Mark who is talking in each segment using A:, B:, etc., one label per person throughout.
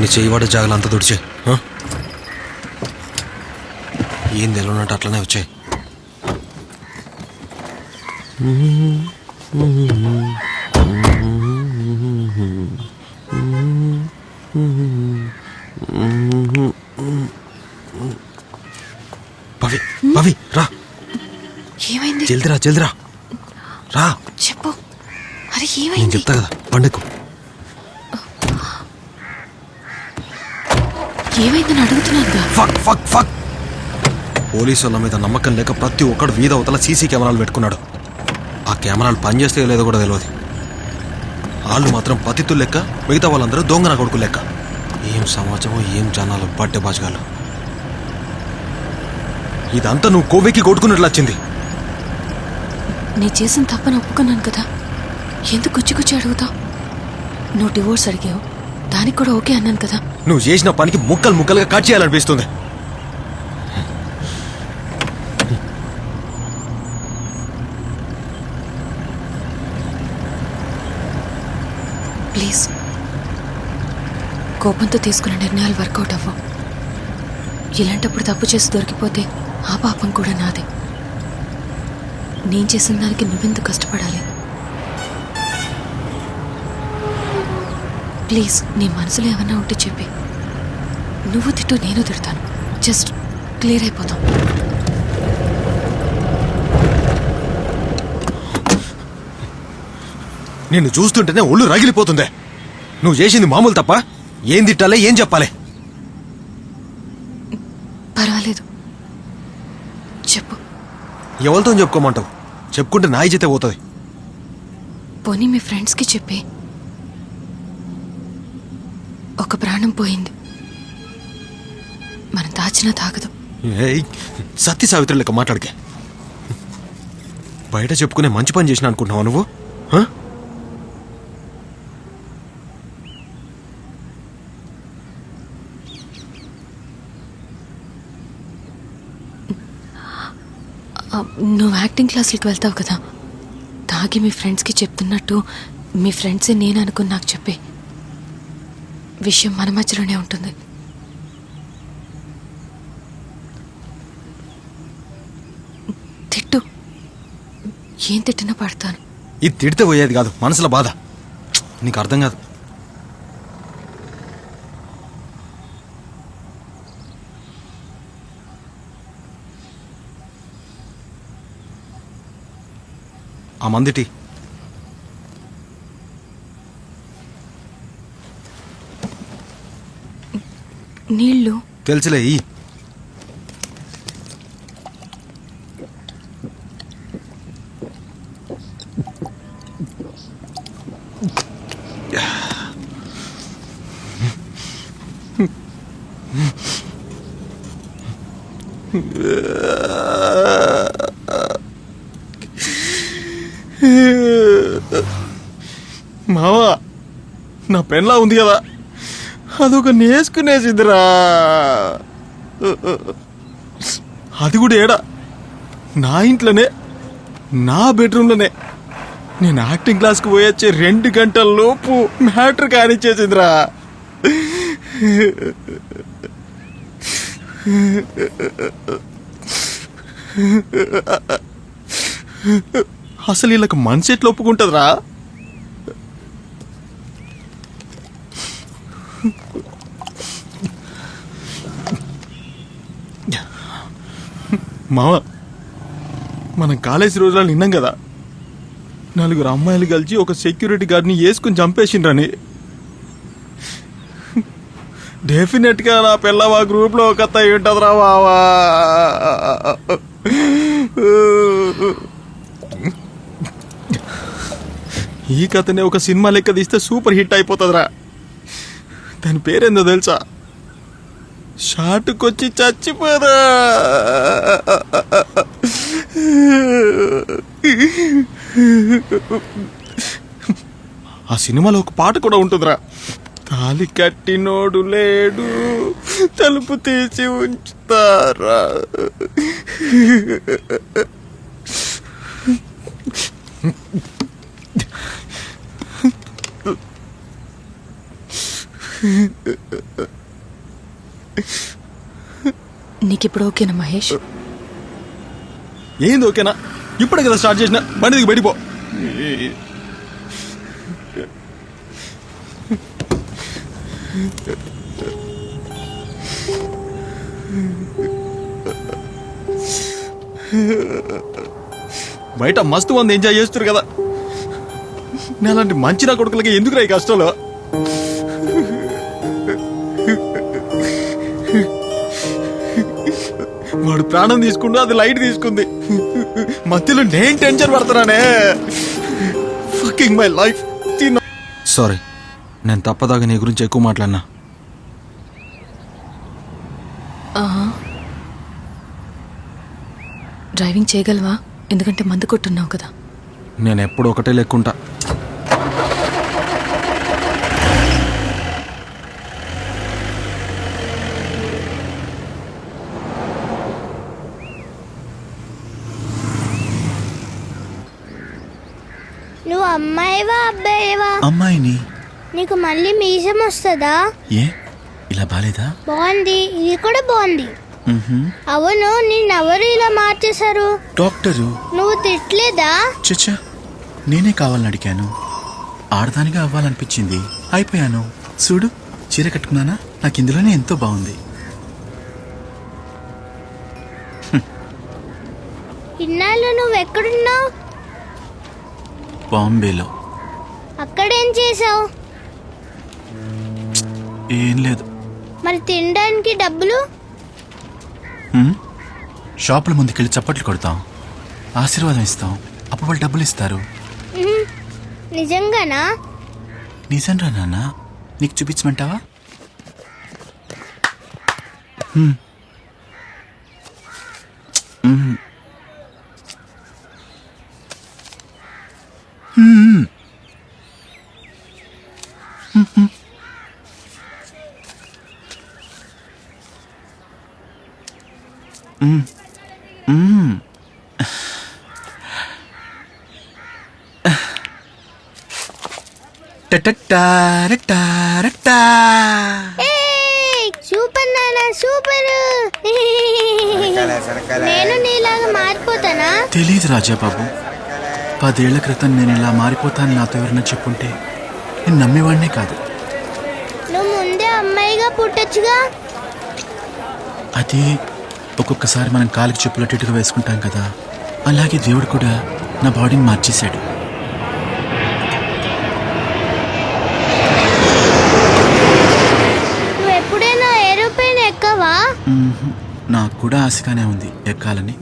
A: నీ చేయవాడే జాగలు అంతా తుడిచే. ఏం తెలియనట్టు అట్లనే వచ్చాయి పవి పవి రా.
B: ఏమైంది?
A: జల్దిరా జల్దిరా. రా.
B: చెప్పు. అరే ఏమైంది?
A: చెప్తా కదా పండుగ ఫక్ పోలీసు వాళ్ళ మీద నమ్మకం లేక ప్రతి ఒక్కడు వీధ అవతల సీసీ కెమెరాలు పెట్టుకున్నాడు. ఆ కెమెరాలు పనిచేస్తే లేదో కూడా తెలియదు వాళ్ళు మాత్రం పతితులు లెక్క మిగతా వాళ్ళందరూ దొంగన కొడుకు లెక్క. ఏం సమాజమో ఏం జనాలు బట్టె బాజగాలు ఇదంతా నువ్వు కోవికి కొట్టుకున్నట్లు వచ్చింది.
B: నీ చేసిన తప్పని ఒప్పుకున్నాను కదా. ఎందుకు గుచ్చి గుచ్చి అడుగుతావు? నువ్వు డివోర్స్ అడిగావు. దానికి కూడా ఓకే అన్నాను కదా.
A: నువ్వు చేసిన పనికి ముక్కలు ముక్కలుగా కట్ చేయాలనిపిస్తుంది.
B: ప్లీజ్. కోపంతో తీసుకున్న నిర్ణయాలు వర్కౌట్ అవ్వవు ఇలాంటప్పుడు తప్పు చేసి దొరికిపోతే ఆ పాపం కూడా నాదే. నేను చేసిన దానికి నువ్వెందుకు కష్టపడాలి? ప్లీజ్ నీ మనసులో ఏమన్నా ఉంటే చెప్పి. నువ్వు తిట్టు నేను తిడతాను. జస్ట్ క్లియర్ అయిపోతాం.
A: నిన్ను చూస్తుంటేనే ఒళ్ళు రగిలిపోతుందే. నువ్వు చేసింది మామూలు తప్ప ఏం తిట్టాలే ఏం చెప్పాలి?
B: పర్వాలేదు. చెప్పు.
A: ఎవరితో చెప్పుకోమంటావు? చెప్పుకుంటే నా ఇజ్జతే పోతుంది.
B: పోనీ మీ ఫ్రెండ్స్కి చెప్పి. ఒక ప్రాణం పోయింది. మనం దాచినా తాగదు.
A: ఏయ్ సత్య సావిత్రి లెక్క మాట్లాడకే. బయట చెప్పుకునే మంచి పని చేసిన అనుకుంటున్నావా నువ్వు?
B: నువ్వు యాక్టింగ్ క్లాసులకి వెళ్తావు కదా. తాగి మీ ఫ్రెండ్స్కి చెప్తున్నట్టు మీ ఫ్రెండ్సే నేను అనుకుని నాకు చెప్పే. విషయం మన మధ్యలోనే ఉంటుంది. తిట్టు. ఏం తిట్టినా పడతాను.
A: ఇది తిడితే పోయేది కాదు మనసులో బాధ. నీకు అర్థం కాదు. ఆ మందిటి
B: నీళ్ళు?
A: తెలుసులే ఈ.
C: మావా నా పెన్లా ఉంది కదా. అదొక నేసుకునేసిదిరా అది కూడా ఏడా? నా ఇంట్లోనే నా బెడ్రూమ్లోనే. నేను యాక్టింగ్ క్లాస్కి పోయొచ్చే రెండు గంటల లోపు మ్యాటర్ కానిచ్చేసిందిరా అసలు వీళ్ళకి మనసు ఎట్లా ఒప్పుకుంటుందిరా? మామ మనం కాలేజీ రోజులు నిన్నాం కదా. నలుగురు అమ్మాయిలు కలిసి ఒక సెక్యూరిటీ గార్డ్ని వేసుకుని చంపేసిండ్రని. డెఫినెట్గా నా పిల్లవా గ్రూప్లో ఒక అత్త ఉంటదిరా బావా ఈ కథనే ఒక సినిమా లెక్క తీస్తే సూపర్ హిట్ అయిపోతుందిరా. దాని పేరేందో తెలుసా? షాటుకొచ్చి చచ్చిపోరా. ఆ సినిమాలో ఒక పాట కూడా ఉంటుందిరా. తాలి కట్టినోడు లేడు తలుపు తీసి ఉంచుతారా.
B: నీకు ఇప్పుడు ఓకేనా మహేష్?
C: ఏంది ఓకేనా? ఇప్పుడే కదా స్టార్ట్ చేసిన. బండికి దిగి బయటిపో బయట మస్తు మంది ఎంజాయ్ చేస్తారు కదా. నేను అలాంటి మంచి నా కొడుకులకి ఎందుకు రాయి కష్టాలు? ప్రాణం తీసుకుంటూ అది లైట్ తీసుకుంది. మధ్యలో నేను టెన్షన్ పడుతున్నానే ఫకింగ్ మై లైఫ్
A: సారీ నేను తప్పదాగా నీ గురించి ఎక్కువ మాట్లాడినా.
B: ఆహా. డ్రైవింగ్ చేయగలవా? ఎందుకంటే మందు కొట్టున్నావు కదా.
A: నేను ఎప్పుడు ఒకటే లెక్కుంటా.
D: నువ్వు అమ్మాయివా అబ్బాయివా?
E: అమ్మాయిని.
D: నీకు మళ్ళీ మీసం వస్తుందా?
E: ఏ? ఇలా బాలేదా?
D: బాగుంది. ఇది కూడా బాగుంది. అవును నిన్నెవరు ఇలా మార్చేశారు?
E: డాక్టరు.
D: నువ్వు తిట్లేదా
E: చచ్చా నేనే కావాలని అడిగాను. ఆడదానిగా అవ్వాలనిపించింది. అయిపోయాను. చూడు చీర కట్టుకున్నానా? నాకు ఇందులోనే ఎంతో బాగుంది.
D: ఇన్నాళ్ళు నువ్వు ఎక్కడున్నావు?
E: బాంబేలో.
D: అక్కడేం చేసావు
E: ఏం లేదు.
D: మరి తినడానికి డబ్బులు?
E: షాపుల ముందుకెళ్ళి చప్పట్లు కొడతాం. ఆశీర్వాదం ఇస్తాం. అప్పుడు వాళ్ళు డబ్బులు ఇస్తారు.
D: నిజంగానా?
E: నిజంరా నాన్న? నీకు చూపించమంటావా?
D: సూపర్ నాన్న సూపర్. నేను నీలాగా మారిపోతానా?
E: తెలీదు రాజాబాబు పదేళ్ళ క్రితం నేను ఇలా మారిపోతాను నాతో ఎవరైనా చెప్పుంటే. నేను నమ్మేవాడినే కాదు.
D: నువ్వు ముందే అమ్మాయిగా పుట్టొచ్చుగా?
E: అది ఒక్కొక్కసారి మనం కాలికి చెప్పులు అటు ఇటుగా వేసుకుంటాం కదా అలాగే దేవుడు కూడా నా బాడీని మార్చేశాడు.
D: నువ్వు ఎప్పుడైనా ఏరోప్లేన్ ఎక్కవా.
E: నాకు కూడా ఆశగానే ఉంది ఎక్కాలని.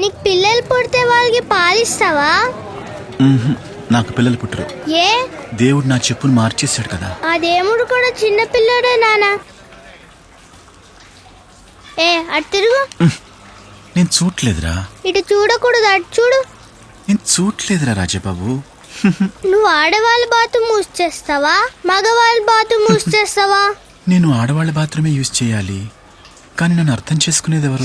D: నీకు పిల్లలు పుడితే వాళ్ళకి పాలిస్తావా.
E: నాకు పిల్లలు పుట్టరు.
D: ఏ?
E: దేవుడు నా చెప్పును మార్చేశాడు కదా.
D: ఆ దేవుడు కూడా చిన్న పిల్లడే నానా. ఏ అటు తిరుగు.
E: నేను చూడలేదురా
D: ఇటు చూడకూడదు అటు చూడు.
E: నేను చూడలేదురా రాజాబాబు.
D: నువ్వు ఆడవాళ్ళ బాతు మూస్ చేస్తావా? మగవాళ్ళ బాతు మూస్ చేస్తావా?
E: నేను ఆడవాళ్ళ బాత్రూమే యూజ్ చేయాలి. కానీ నన్ను అర్థం చేసుకునేది ఎవరు?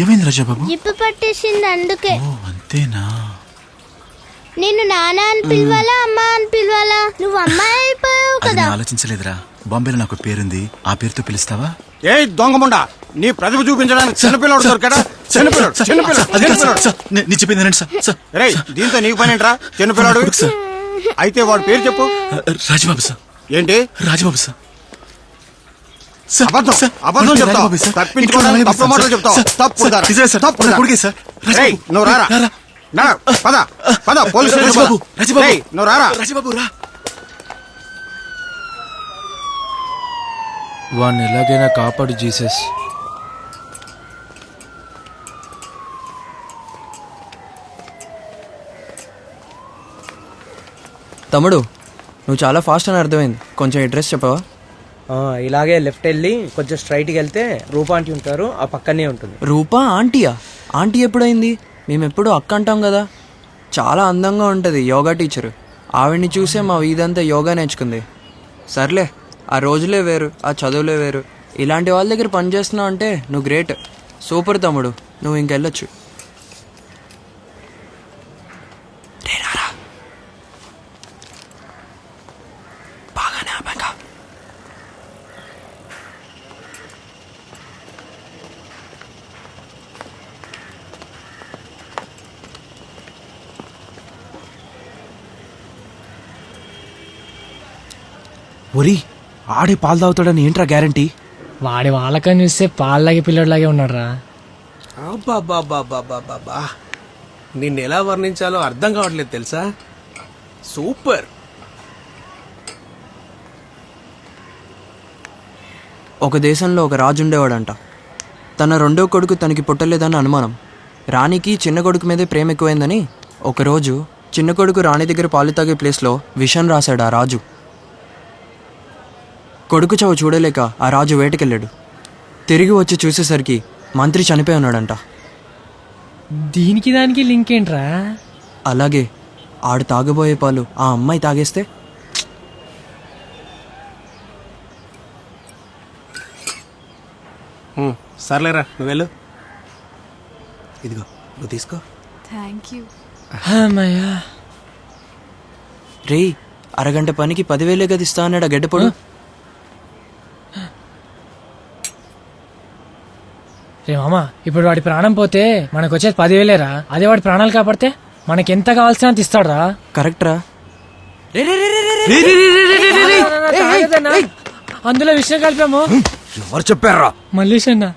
E: ఏమైంది రాజాబాబు?
D: జిప్పు పట్టేసింది అందుకే.
E: ఓ అంతేనా?
D: నిన్ను నాన్న అని పిలవాలా అమ్మ అని పిలవాలా? నువ్వు అమ్మాయి అయిపోయావు కదా.
E: నేను ఆలోచించలేదురా. బాంబేలో నాకు పేరుంది. ఆ పేరుతో పిలుస్తావా?
C: ఏ దొంగముండా నీ ప్రతిభ చూపించడానికి చిన్నపిల్లడు దొరికాడా? చిన్నపిల్లడు చిన్నపిల్లడు చిన్నపిల్లడు.
E: నేను చెప్పింది వినండి సార్.
C: రేయ్ దీంతో నీకు పని ఏంట్రా? చిన్నపిల్లడు. అయితే వాడి పేరు చెప్పు.
E: రాజబాబు సార్.
C: ఏంటి?
E: రాజబాబు సార్.
C: అబద్ధం, అబద్ధం చెప్తావు. తప్పించుకోవడానికి తప్పుడు మాటలు చెప్తావు. రేయ్
E: రాజబాబు,
C: నువ్వు రారా. నా పద పద పోలీస్ స్టేషన్
E: రాజబాబు
C: పద.
E: రాజబాబు.
C: రేయ్, నువ్వు రారా?
E: రాజబాబు రా.
F: వాడిని ఎలాగైనా కాపాడు జీసస్.
G: తమ్ముడు నువ్వు చాలా ఫాస్ట్ అని అర్థమైంది. కొంచెం అడ్రస్ చెప్పవా?
H: ఆ, ఇలాగే లెఫ్ట్ వెళ్ళి కొంచెం స్ట్రైట్కి వెళ్తే రూపా ఆంటీ ఉంటారు ఆ పక్కనే ఉంటుంది.
G: రూపా ఆంటీయా? ఆంటీ ఎప్పుడైంది? మేమెప్పుడు అక్క అంటాం కదా చాలా అందంగా ఉంటుంది యోగా టీచరు. ఆవిడ్ని చూసే మా వీధంతా యోగా నేర్చుకుంది. సర్లే ఆ రోజులే వేరు ఆ చదువులే వేరు. ఇలాంటి వాళ్ళ దగ్గర పనిచేస్తున్నావు అంటే నువ్వు గ్రేట్. సూపర్ తమ్ముడు నువ్వు ఇంకెళ్ళొచ్చు.
F: ఒరి ఆడే పాలు తాగుతాడని ఏంట్రా గ్యారంటీ?
I: వాడి వాళ్ళకని చూస్తే పాల్లాగే పిల్లడిలాగే ఉన్నాడురా.
J: అబ్బాబాబాబాబాబా నిన్ను ఎలా వర్ణించాలో అర్థం కావట్లేదు తెలుసా? సూపర్.
G: ఒక దేశంలో ఒక రాజు ఉండేవాడంట. తన రెండో కొడుకు తనకి పుట్టలేదని అనుమానం. రాణికి చిన్న కొడుకు మీదే ప్రేమ ఎక్కువైందని ఒకరోజు చిన్న కొడుకు రాణి దగ్గర పాలు తాగే ప్లేస్లో విషం రాశాడు ఆ రాజు. కొడుకు చావు చూడలేక ఆ రాజు వేటకెళ్ళాడు. తిరిగి వచ్చి చూసేసరికి మంత్రి చనిపోయి ఉన్నాడంట.
I: దీనికి దానికి లింక్ ఏంట్రా?
G: అలాగే ఆడు తాగబోయే పాలు ఆ అమ్మాయి తాగేస్తే?
J: ఉమ్, సర్లేరా నువ్వు వెళ్ళు. ఇదిగో నువ్వు తీసుకో.
I: అమ్మయ్యా.
G: రేయ్ అరగంట పనికి పదివేలే కదా ఇస్తా అన్నాడు ఆ? గడ్డపొడు
I: రే మామ ఇప్పుడు వాడి ప్రాణం పోతే మనకు వచ్చేది పదివేలేరా? అదే వాడి ప్రాణాలు కాపాడితే మనకి ఎంత కావాల్సినంత ఇస్తాడురా?
G: కరెక్ట్రా
I: తాగదన్నా. అందులో విషయం కలిపాము.
F: ఎవరు చెప్పారా?
I: మల్లేష్ అన్న.